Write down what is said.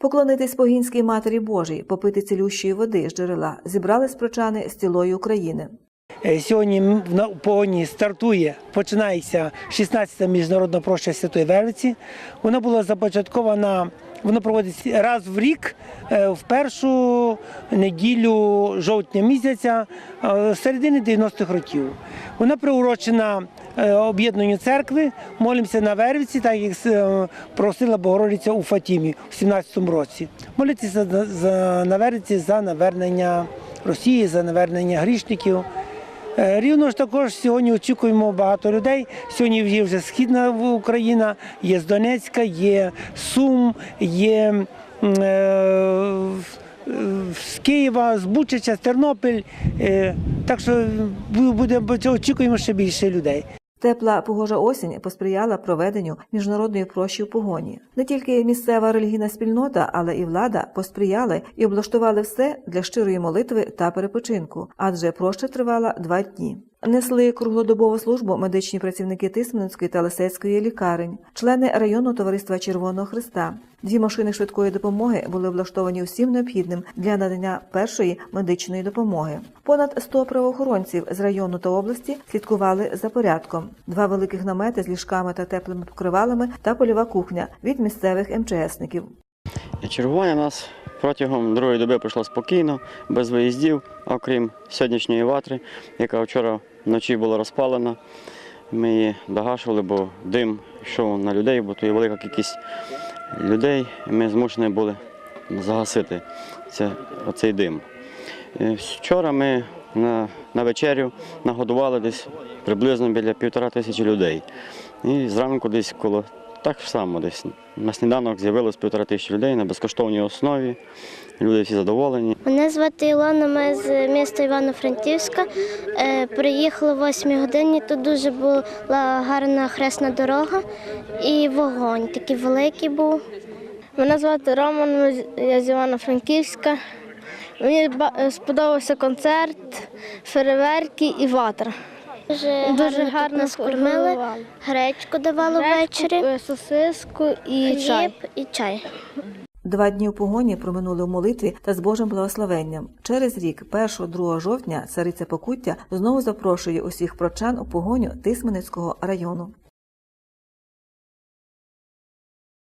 Поклонитись погінській матері Божій, попити цілющої води з джерела, зібрали спрочани з цілої України. Е, Сьогодні в Погоні стартує, починається 16-та міжнародна проща Святої Вервиці. Вона була започаткована, вона проводиться раз в рік, е, в першу неділю жовтня місяця е, середини 90-х років. Вона приурочена об'єднанню церкви, молимося на Вервиці, так як просила Богородиця у Фатімі у 17-му році. Молитися на Вервиці за навернення Росії, за навернення грішників. Е, Рівно ж також сьогодні очікуємо багато людей. Сьогодні є вже східна Україна, є з Донецька, є Сум, є е, з Києва, з Бучача, з Тернопіль. Е, Так що будемо буде, очікуємо ще більше людей. Тепла погожа осінь посприяла проведенню міжнародної прощі в погоні. Не тільки місцева релігійна спільнота, але і влада посприяли і облаштували все для щирої молитви та перепочинку, адже проща тривала два дні. Несли круглодобову службу медичні працівники Тисменської та Лисецької лікарень, члени районного товариства Червоного Христа. Дві машини швидкої допомоги були влаштовані усім необхідним для надання першої медичної допомоги. Понад 100 правоохоронців з району та області слідкували за порядком. Два великих намети з ліжками та теплими покривалами та польова кухня від місцевих МЧСників. Чергування нас протягом другої доби пройшло спокійно, без виїздів, окрім сьогоднішньої ватри, яка вчора вночі була розпалена. Ми її догашували, бо дим йшов на людей, бо то є велика кількість людей, і ми змушені були загасити це, оцей дим. Е, Вчора ми на, на вечерю нагодували десь приблизно біля півтора тисячі людей. І зранку десь коло так само десь на сніданок з'явилось півтора тисячі людей на безкоштовній основі. Люди всі задоволені. Мене звати Ілона, ми з міста Івано-Франківська. Е, Приїхали о 8 годині. Тут дуже була гарна хресна дорога і вогонь такий великий був. Мене звати Роман, з- я з Івано-Франківська. Мені е, сподобався концерт, фейерверки і ватра. Дуже, Дуже гарно, скормили, гречку давали ввечері, Е, Сосиску і хліб чай. і чай. Два дні у погоні проминули в молитві та з Божим благословенням. Через рік, 1-2 жовтня, цариця Покуття знову запрошує усіх прочан у погоню Тисменецького району.